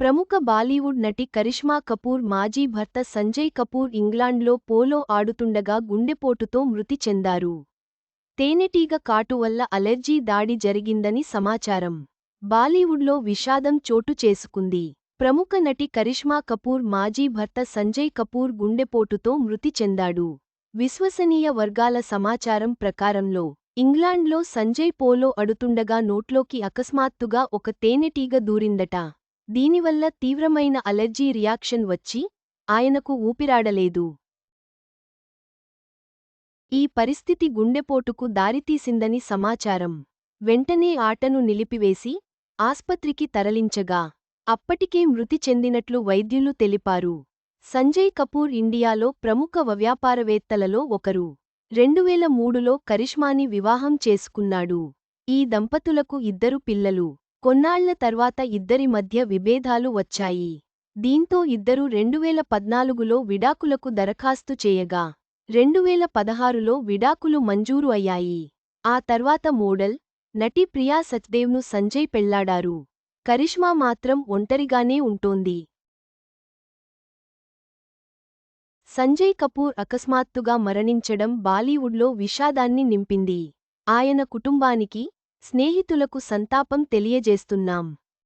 ప్రముఖ బాలీవుడ్ నటి కరిష్మా కపూర్ మాజీ భర్త సంజయ్ కపూర్ ఇంగ్లాండ్లో పోలో ఆడుతుండగా గుండెపోటుతో మృతి చెందారు. తేనెటీగ కాటు వల్ల అలెర్జీ దాడి జరిగిందని సమాచారం. బాలీవుడ్లో విషాదం చోటు చేసుకుంది. ప్రముఖ నటి కరిష్మా కపూర్ మాజీ భర్త సంజయ్ కపూర్ గుండెపోటుతో మృతి చెందాడు. విశ్వసనీయ వర్గాల సమాచారం ప్రకారంలో ఇంగ్లాండ్లో సంజయ్ పోలో అడుతుండగా నోట్లోకి అకస్మాత్తుగా ఒక తేనెటీగ దూరిందట. దీనివల్ల తీవ్రమైన అలెర్జీ రియాక్షన్ వచ్చి ఆయనకు ఊపిరాడలేదు. ఈ పరిస్థితి గుండెపోటుకు దారితీసిందని సమాచారం. వెంటనే ఆటను నిలిపివేసి ఆస్పత్రికి తరలించగా అప్పటికే మృతి చెందినట్లు వైద్యులు తెలిపారు. సంజయ్ కపూర్ ఇండియాలో ప్రముఖ వ్యాపారవేత్తలలో ఒకరు. రెండువేల మూడులో కరిష్మాని వివాహం చేసుకున్నాడు. ఈ దంపతులకు ఇద్దరు పిల్లలు. కొన్నాళ్ళ తర్వాత ఇద్దరి మధ్య విభేదాలు వచ్చాయి. దీంతో ఇద్దరూ రెండువేల పద్నాలుగులో విడాకులకు దరఖాస్తు చేయగా రెండువేల పదహారులో విడాకులు మంజూరు అయ్యాయి. ఆ తర్వాత మోడల్ నటి ప్రియా సచ్దేవ్ను సంజయ్ పెళ్ళాడారు. కరిష్మా మాత్రం ఒంటరిగానే ఉంటోంది. సంజయ్ కపూర్ అకస్మాత్తుగా మరణించడం బాలీవుడ్లో విషాదాన్ని నింపింది. ఆయన కుటుంబానికి స్నేహితులకు సంతాపం తెలియజేస్తున్నాం.